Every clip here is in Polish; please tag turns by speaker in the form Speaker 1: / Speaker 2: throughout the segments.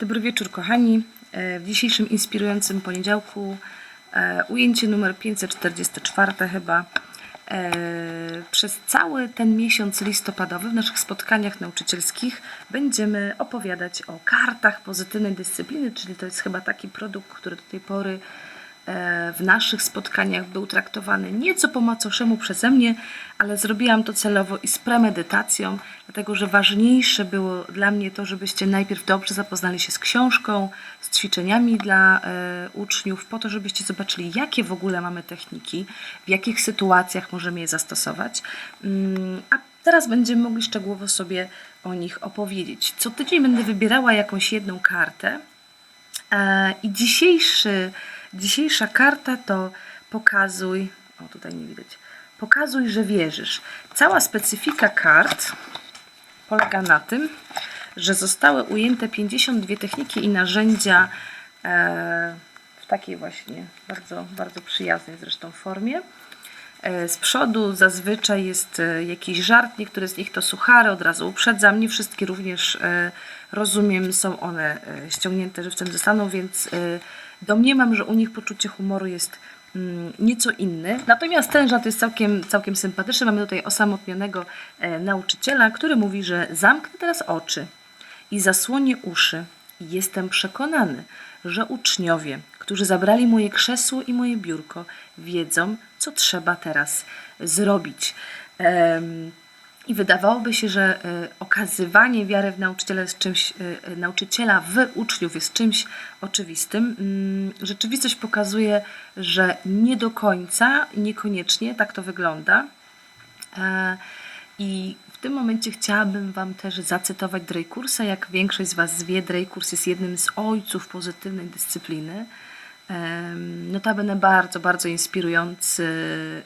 Speaker 1: Dobry wieczór, kochani. E, W dzisiejszym inspirującym poniedziałku e, ujęcie numer 544 chyba. E, Przez cały ten miesiąc listopadowy w naszych spotkaniach nauczycielskich będziemy opowiadać o kartach pozytywnej dyscypliny, czyli to jest chyba taki produkt, który do tej pory w naszych spotkaniach był traktowany nieco po macoszemu przeze mnie, ale zrobiłam to celowo i z premedytacją, dlatego że ważniejsze było dla mnie to, żebyście najpierw dobrze zapoznali się z książką, z ćwiczeniami dla e, uczniów, po to, żebyście zobaczyli, jakie w ogóle mamy techniki, w jakich sytuacjach możemy je zastosować. Mm, a teraz będziemy mogli szczegółowo sobie o nich opowiedzieć. Co tydzień będę wybierała jakąś jedną kartę. E, I dzisiejszy, dzisiejsza karta to pokazuj, o tutaj nie widać, pokazuj, że wierzysz. Cała specyfika kart polega na tym, że zostały ujęte 52 techniki i narzędzia e, w takiej właśnie bardzo, bardzo przyjaznej zresztą formie. E, Z przodu zazwyczaj jest e, jakiś żart, niektóre z nich to suchary, od razu uprzedzam, nie wszystkie również e, rozumiem, są one ściągnięte żywcem zostaną, więc e, domniemam, że u nich poczucie humoru jest mm, nieco inny. Natomiast ten żart jest całkiem, całkiem sympatyczny. Mamy tutaj osamotnionego nauczyciela, który mówi, że zamknę teraz oczy i zasłonię uszy. Jestem przekonany, że uczniowie, którzy zabrali moje krzesło i moje biurko, wiedzą, co trzeba teraz zrobić. I wydawałoby się, że e, okazywanie wiary w nauczyciela, jest czymś, e, e, nauczyciela w uczniów jest czymś oczywistym. Mm, Rzeczywistość pokazuje, że nie do końca, niekoniecznie tak to wygląda. I w tym momencie chciałabym Wam też zacytować Dreykursa. Jak większość z Was wie, Dreykurs jest jednym z ojców pozytywnej dyscypliny. Notabene bardzo, bardzo inspirujący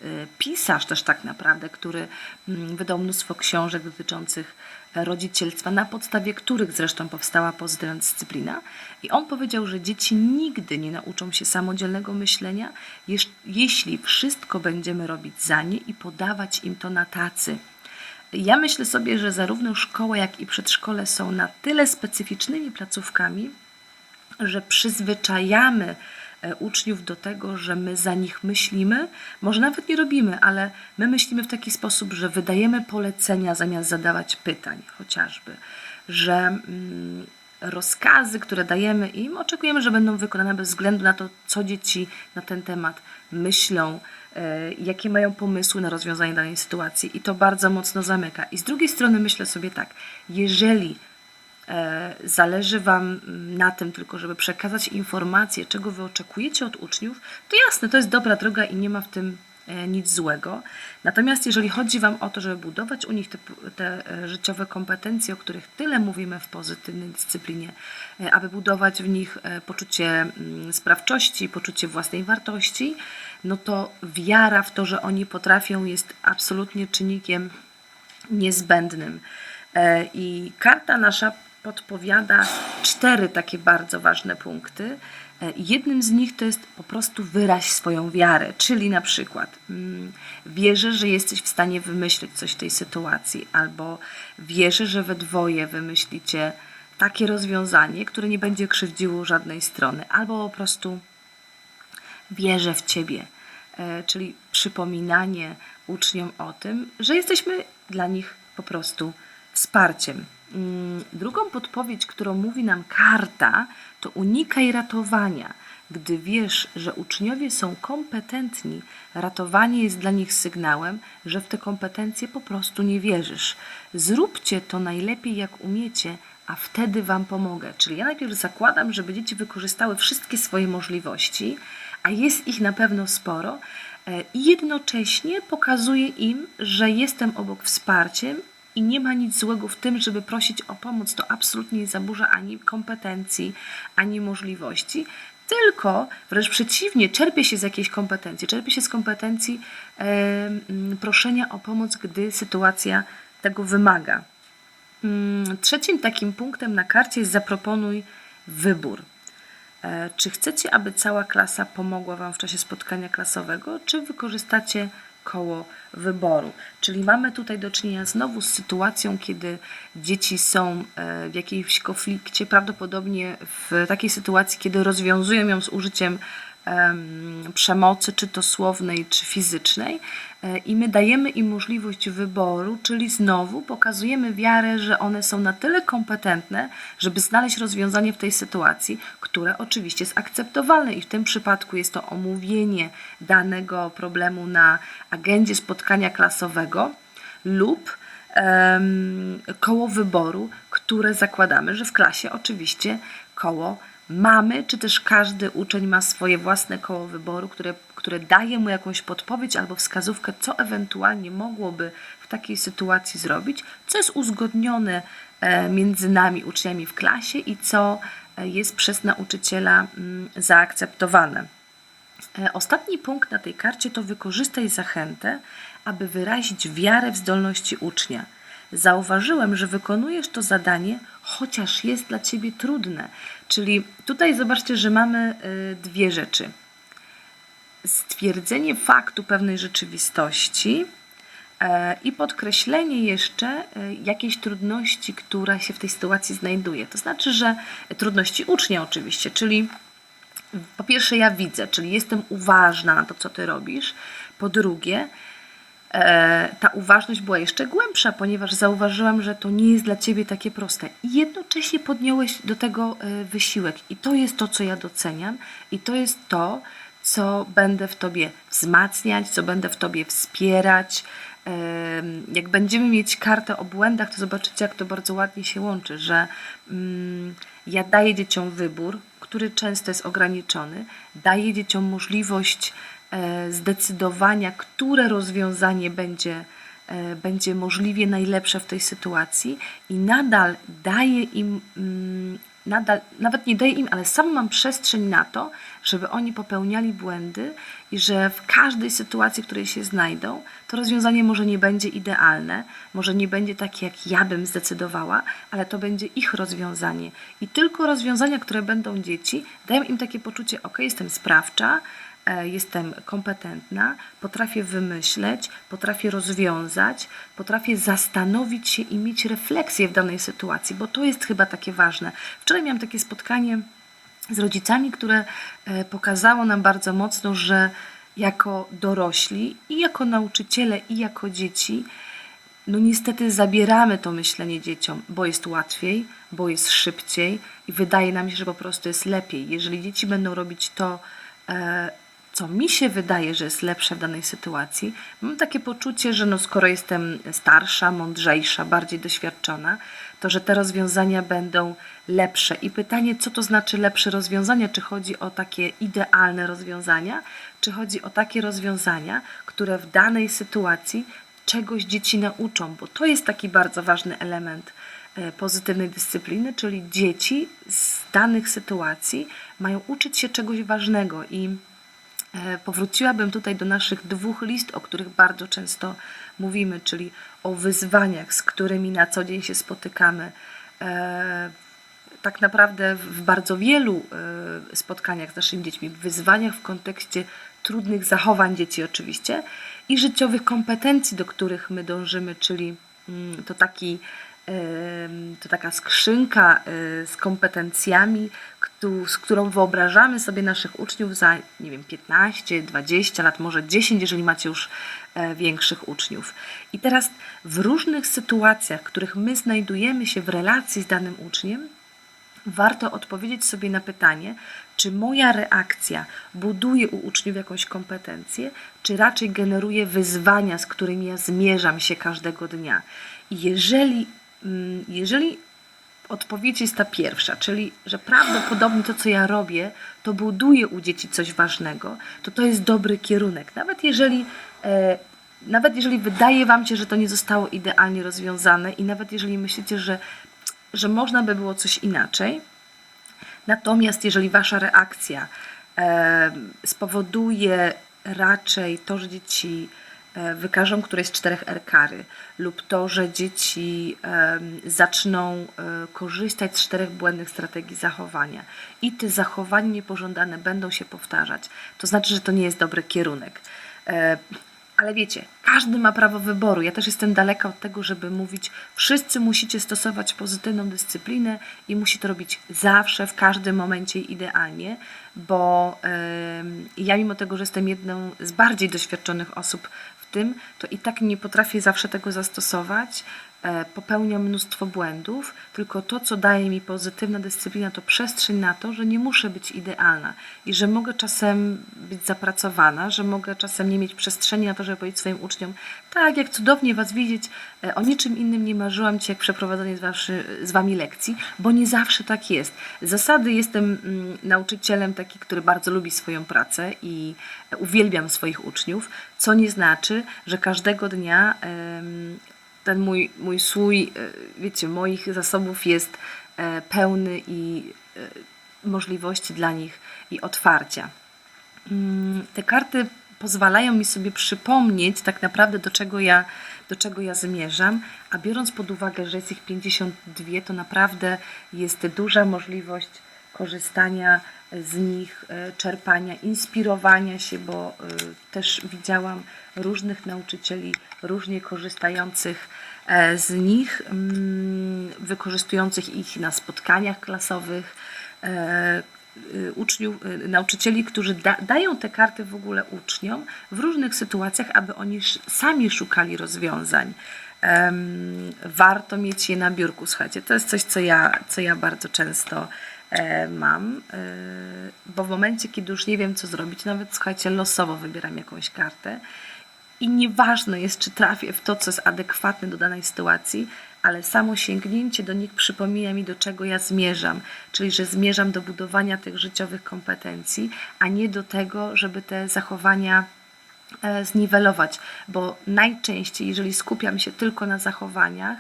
Speaker 1: e, pisarz też tak naprawdę, który mm, wydał mnóstwo książek dotyczących rodzicielstwa, na podstawie których zresztą powstała pozytywna dyscyplina. I on powiedział, że dzieci nigdy nie nauczą się samodzielnego myślenia, jeśli wszystko będziemy robić za nie i podawać im to na tacy. Ja myślę sobie, że zarówno szkoła, jak i przedszkole są na tyle specyficznymi placówkami, że przyzwyczajamy uczniów do tego, że my za nich myślimy, może nawet nie robimy, ale my myślimy w taki sposób, że wydajemy polecenia zamiast zadawać pytań, chociażby, że mm, rozkazy, które dajemy im, oczekujemy, że będą wykonane bez względu na to, co dzieci na ten temat myślą, e, jakie mają pomysły na rozwiązanie danej sytuacji i to bardzo mocno zamyka. I z drugiej strony myślę sobie tak, jeżeli e, zależy Wam na tym tylko, żeby przekazać informacje, czego Wy oczekujecie od uczniów, to jasne, to jest dobra droga i nie ma w tym e, nic złego. Natomiast jeżeli chodzi Wam o to, żeby budować u nich te, te e, życiowe kompetencje, o których tyle mówimy w pozytywnej dyscyplinie, e, aby budować w nich e, poczucie mm, sprawczości, poczucie własnej wartości, no to wiara w to, że oni potrafią, jest absolutnie czynnikiem niezbędnym. E, I karta nasza podpowiada cztery takie bardzo ważne punkty. E, Jednym z nich to jest po prostu wyraź swoją wiarę, czyli na przykład mm, wierzę, że jesteś w stanie wymyślić coś w tej sytuacji, albo wierzę, że we dwoje wymyślicie takie rozwiązanie, które nie będzie krzywdziło żadnej strony, albo po prostu wierzę w Ciebie, E, czyli przypominanie uczniom o tym, że jesteśmy dla nich po prostu wsparciem. Mm, Drugą podpowiedź, którą mówi nam karta, to unikaj ratowania. Gdy wiesz, że uczniowie są kompetentni, ratowanie jest dla nich sygnałem, że w te kompetencje po prostu nie wierzysz. Zróbcie to najlepiej, jak umiecie, a wtedy Wam pomogę. Czyli ja najpierw zakładam, żeby dzieci wykorzystały wszystkie swoje możliwości, a jest ich na pewno sporo, e, i jednocześnie pokazuję im, że jestem obok wsparciem i nie ma nic złego w tym, żeby prosić o pomoc. To absolutnie nie zaburza ani kompetencji, ani możliwości. Tylko wręcz przeciwnie, czerpie się z jakiejś kompetencji. Czerpie się z kompetencji e, proszenia o pomoc, gdy sytuacja tego wymaga. Mm, Trzecim takim punktem na karcie jest zaproponuj wybór. E, Czy chcecie, aby cała klasa pomogła Wam w czasie spotkania klasowego, czy wykorzystacie koło wyboru. Czyli mamy tutaj do czynienia znowu z sytuacją, kiedy dzieci są e, w jakimś konflikcie, prawdopodobnie w takiej sytuacji, kiedy rozwiązują ją z użyciem em, przemocy, czy to słownej, czy fizycznej, e, i my dajemy im możliwość wyboru, czyli znowu pokazujemy wiarę, że one są na tyle kompetentne, żeby znaleźć rozwiązanie w tej sytuacji, które oczywiście jest akceptowalne, i w tym przypadku jest to omówienie danego problemu na agendzie spotkania klasowego lub em, koło wyboru, które zakładamy, że w klasie oczywiście koło mamy, czy też każdy uczeń ma swoje własne koło wyboru, które, które daje mu jakąś podpowiedź albo wskazówkę, co ewentualnie mogłoby w takiej sytuacji zrobić, co jest uzgodnione e, między nami, uczniami w klasie i co jest przez nauczyciela mm, zaakceptowane. E, Ostatni punkt na tej karcie to wykorzystaj zachętę, aby wyrazić wiarę w zdolności ucznia. Zauważyłem, że wykonujesz to zadanie, chociaż jest dla ciebie trudne. Czyli tutaj zobaczcie, że mamy y, dwie rzeczy. Stwierdzenie faktu pewnej rzeczywistości e, i podkreślenie jeszcze e, jakiejś trudności, która się w tej sytuacji znajduje. To znaczy, że trudności ucznia oczywiście, czyli po pierwsze ja widzę, czyli jestem uważna na to, co ty robisz. Po drugie, e, ta uważność była jeszcze głębsza, ponieważ zauważyłam, że to nie jest dla ciebie takie proste. I jednocześnie podjąłeś do tego e, wysiłek. I to jest to, co ja doceniam, i to jest to, co będę w tobie wzmacniać, co będę w tobie wspierać. Jak będziemy mieć kartę o błędach, to zobaczycie, jak to bardzo ładnie się łączy, że mm, ja daję dzieciom wybór, który często jest ograniczony, daję dzieciom możliwość e, zdecydowania, które rozwiązanie będzie, e, będzie możliwie najlepsze w tej sytuacji i nadal daję im, mm, nadal, nawet nie daję im, ale sam mam przestrzeń na to, żeby oni popełniali błędy i że w każdej sytuacji, w której się znajdą, to rozwiązanie może nie będzie idealne, może nie będzie takie, jak ja bym zdecydowała, ale to będzie ich rozwiązanie. I tylko rozwiązania, które będą dzieci, dają im takie poczucie, ok, jestem sprawcza, jestem kompetentna, potrafię wymyśleć, potrafię rozwiązać, potrafię zastanowić się i mieć refleksję w danej sytuacji, bo to jest chyba takie ważne. Wczoraj miałam takie spotkanie z rodzicami, które e, pokazało nam bardzo mocno, że jako dorośli i jako nauczyciele i jako dzieci, no niestety zabieramy to myślenie dzieciom, bo jest łatwiej, bo jest szybciej i wydaje nam się, że po prostu jest lepiej. Jeżeli dzieci będą robić to, e, co mi się wydaje, że jest lepsze w danej sytuacji, mam takie poczucie, że no skoro jestem starsza, mądrzejsza, bardziej doświadczona, to że te rozwiązania będą lepsze. I pytanie, co to znaczy lepsze rozwiązania? Czy chodzi o takie idealne rozwiązania, czy chodzi o takie rozwiązania, które w danej sytuacji czegoś dzieci nauczą, bo to jest taki bardzo ważny element e, pozytywnej dyscypliny, czyli dzieci z danych sytuacji mają uczyć się czegoś ważnego i Powróciłabym tutaj do naszych dwóch list, o których bardzo często mówimy, czyli o wyzwaniach, z którymi na co dzień się spotykamy. E, Tak naprawdę w bardzo wielu e, spotkaniach z naszymi dziećmi, wyzwaniach w kontekście trudnych zachowań dzieci oczywiście i życiowych kompetencji, do których my dążymy, czyli mm, to taki to taka skrzynka y, z kompetencjami, z którą wyobrażamy sobie naszych uczniów za, nie wiem, 15, 20 lat, może 10, jeżeli macie już e, większych uczniów. I teraz w różnych sytuacjach, w których my znajdujemy się w relacji z danym uczniem, warto odpowiedzieć sobie na pytanie, czy moja reakcja buduje u uczniów jakąś kompetencję, czy raczej generuje wyzwania, z którymi ja zmierzam się każdego dnia. I jeżeli, jeżeli odpowiedź jest ta pierwsza, czyli że prawdopodobnie to, co ja robię, to buduje u dzieci coś ważnego, to to jest dobry kierunek. Nawet jeżeli, e, nawet jeżeli wydaje Wam się, że to nie zostało idealnie rozwiązane i nawet jeżeli myślicie, że, że można by było coś inaczej, Natomiast jeżeli wasza reakcja e, spowoduje raczej to, że dzieci wykażą któreś z czterech R kary lub to, że dzieci zaczną e, korzystać z czterech błędnych strategii zachowania i te zachowania niepożądane będą się powtarzać, to znaczy, że to nie jest dobry kierunek. E, Ale wiecie, każdy ma prawo wyboru. Ja też jestem daleka od tego, żeby mówić, wszyscy musicie stosować pozytywną dyscyplinę i musi to robić zawsze, w każdym momencie idealnie, bo em, ja mimo tego, że jestem jedną z bardziej doświadczonych osób tym, to i tak nie potrafię zawsze tego zastosować. E, Popełniam mnóstwo błędów, tylko to, co daje mi pozytywna dyscyplina, to przestrzeń na to, że nie muszę być idealna i że mogę czasem być zapracowana, że mogę czasem nie mieć przestrzeni na to, żeby powiedzieć swoim uczniom, tak, jak cudownie Was widzieć, e, o niczym innym nie marzyłam Ci, jak przeprowadzenie z, Wami lekcji, bo nie zawsze tak jest. Zasady jestem mm, nauczycielem taki, który bardzo lubi swoją pracę i e, uwielbiam swoich uczniów, co nie znaczy, że każdego dnia ten mój, mój słój, e, wiecie, moich zasobów jest e, pełny i e, możliwości dla nich i otwarcia. Mm, Te karty pozwalają mi sobie przypomnieć tak naprawdę do czego ja, do czego ja zmierzam, a biorąc pod uwagę, że jest ich 52, to naprawdę jest duża możliwość korzystania z nich, e, czerpania, inspirowania się, bo e, też widziałam różnych nauczycieli, różnie korzystających e, z nich, mm, wykorzystujących ich na spotkaniach klasowych, uczniów, nauczycieli, którzy da, dają te karty w ogóle uczniom w różnych sytuacjach, aby oni sami szukali rozwiązań. Warto mieć je na biurku, słuchajcie. To jest coś, co ja, co ja bardzo często mam, e, bo w momencie, kiedy już nie wiem, co zrobić, nawet słuchajcie, losowo wybieram jakąś kartę i nieważne jest, czy trafię w to, co jest adekwatne do danej sytuacji, ale samo sięgnięcie do nich przypomina mi, do czego ja zmierzam, czyli że zmierzam do budowania tych życiowych kompetencji, a nie do tego, żeby te zachowania e, zniwelować, bo najczęściej, jeżeli skupiam się tylko na zachowaniach,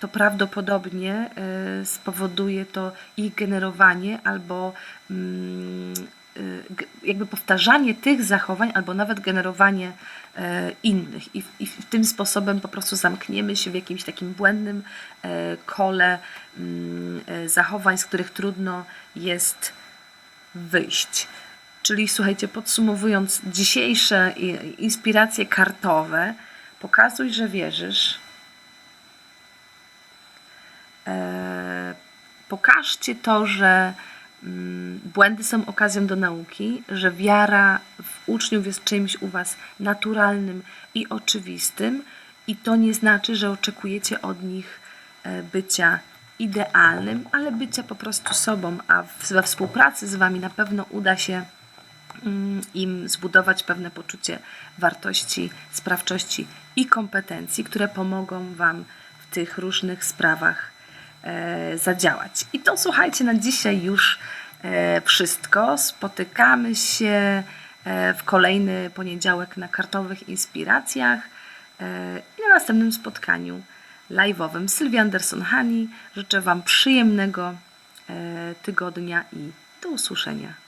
Speaker 1: to prawdopodobnie e, spowoduje to ich generowanie albo mm, g- jakby powtarzanie tych zachowań, albo nawet generowanie e, innych. I, I tym sposobem po prostu zamkniemy się w jakimś takim błędnym e, kole mm, e, zachowań, z których trudno jest wyjść. Czyli słuchajcie, podsumowując dzisiejsze inspiracje kartowe, pokazuj, że wierzysz. E, pokażcie to, że mm, błędy są okazją do nauki, że wiara w uczniów jest czymś u Was naturalnym i oczywistym, i to nie znaczy, że oczekujecie od nich e, bycia idealnym, ale bycia po prostu sobą, a we współpracy z Wami na pewno uda się mm, im zbudować pewne poczucie wartości, sprawczości i kompetencji, które pomogą Wam w tych różnych sprawach zadziałać. I to słuchajcie, na dzisiaj już e, wszystko. Spotykamy się e, w kolejny poniedziałek na kartowych inspiracjach e, i na następnym spotkaniu live'owym. Sylwia Anderson-Hani. Życzę Wam przyjemnego e, tygodnia i do usłyszenia.